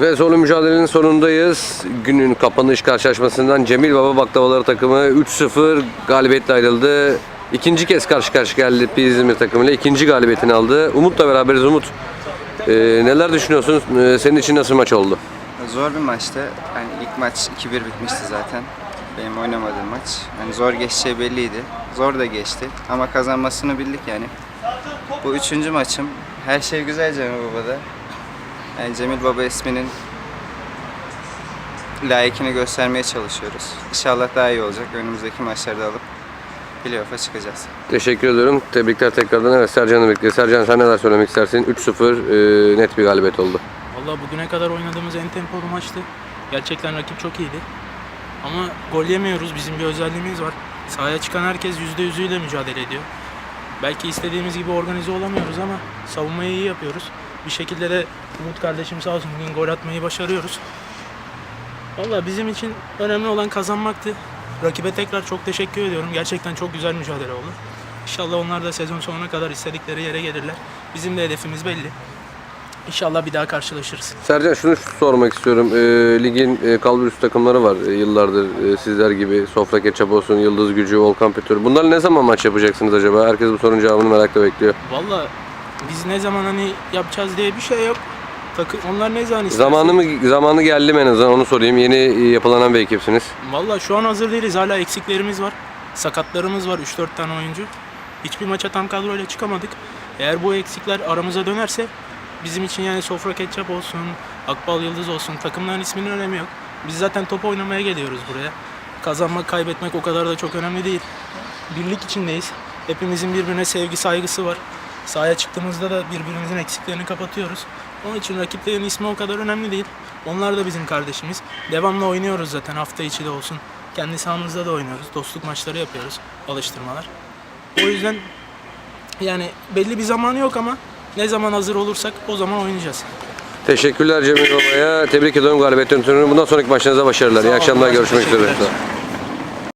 Ve sonu mücadelenin sonundayız. Günün kapanış karşılaşmasından Cemil Baba Baklavaları takımı 3-0 galibiyetle ayrıldı. İkinci kez karşı karşıya geldi İzmir takımıyla. ikinci galibiyetini aldı. Umut'la beraberiz Umut. Ee, neler düşünüyorsun? Ee, senin için nasıl maç oldu? Zor bir maçtı. Yani ilk maç 2-1 bitmişti zaten. Benim oynamadığım maç. Yani zor geçeceği belliydi. Zor da geçti. Ama kazanmasını bildik yani. Bu üçüncü maçım. Her şey güzel Cemil Baba'da. Yani Cemil Baba isminin layıkını göstermeye çalışıyoruz. İnşallah daha iyi olacak. Önümüzdeki maçlarda alıp playoff'a çıkacağız. Teşekkür ediyorum. Tebrikler tekrardan. Evet Sercan'ı bekliyor. Sercan sen neler söylemek istersin? 3-0 e, net bir galibiyet oldu. Valla bugüne kadar oynadığımız en tempolu maçtı. Gerçekten rakip çok iyiydi. Ama gol yemiyoruz. Bizim bir özelliğimiz var. Sahaya çıkan herkes yüzde yüzüyle mücadele ediyor. Belki istediğimiz gibi organize olamıyoruz ama savunmayı iyi yapıyoruz. Bir şekilde de Umut kardeşim sağ olsun bugün gol atmayı başarıyoruz. Valla bizim için önemli olan kazanmaktı. Rakibe tekrar çok teşekkür ediyorum. Gerçekten çok güzel mücadele oldu. İnşallah onlar da sezon sonuna kadar istedikleri yere gelirler. Bizim de hedefimiz belli. İnşallah bir daha karşılaşırız. Sercan şunu sormak istiyorum. E, ligin e, kalbur üstü takımları var e, yıllardır. E, sizler gibi Sofra Ketçap olsun, Yıldız Gücü, Volkan Pütür. Bunlar ne zaman maç yapacaksınız acaba? Herkes bu sorunun cevabını merakla bekliyor. Valla biz ne zaman hani yapacağız diye bir şey yok. Takı, onlar ne zaman isterse. Zamanı mı zamanı geldi mi en azından onu sorayım. Yeni e, yapılanan bir ekipsiniz. Valla şu an hazır değiliz. Hala eksiklerimiz var. Sakatlarımız var 3-4 tane oyuncu. Hiçbir maça tam kadroyla çıkamadık. Eğer bu eksikler aramıza dönerse bizim için yani Sofra Ketçap olsun, Akbal Yıldız olsun takımların isminin önemi yok. Biz zaten top oynamaya geliyoruz buraya. Kazanmak, kaybetmek o kadar da çok önemli değil. Birlik içindeyiz. Hepimizin birbirine sevgi, saygısı var. Sahaya çıktığımızda da birbirimizin eksiklerini kapatıyoruz. Onun için rakiplerin ismi o kadar önemli değil. Onlar da bizim kardeşimiz. Devamlı oynuyoruz zaten hafta içi de olsun. Kendi sahamızda da oynuyoruz. Dostluk maçları yapıyoruz. Alıştırmalar. O yüzden yani belli bir zamanı yok ama ne zaman hazır olursak o zaman oynayacağız. Teşekkürler Cemil Baba'ya. Tebrik ediyorum galibiyetten ötürü. Bundan sonraki maçlarınıza başarılar. İyi akşamlar. Görüşmek üzere.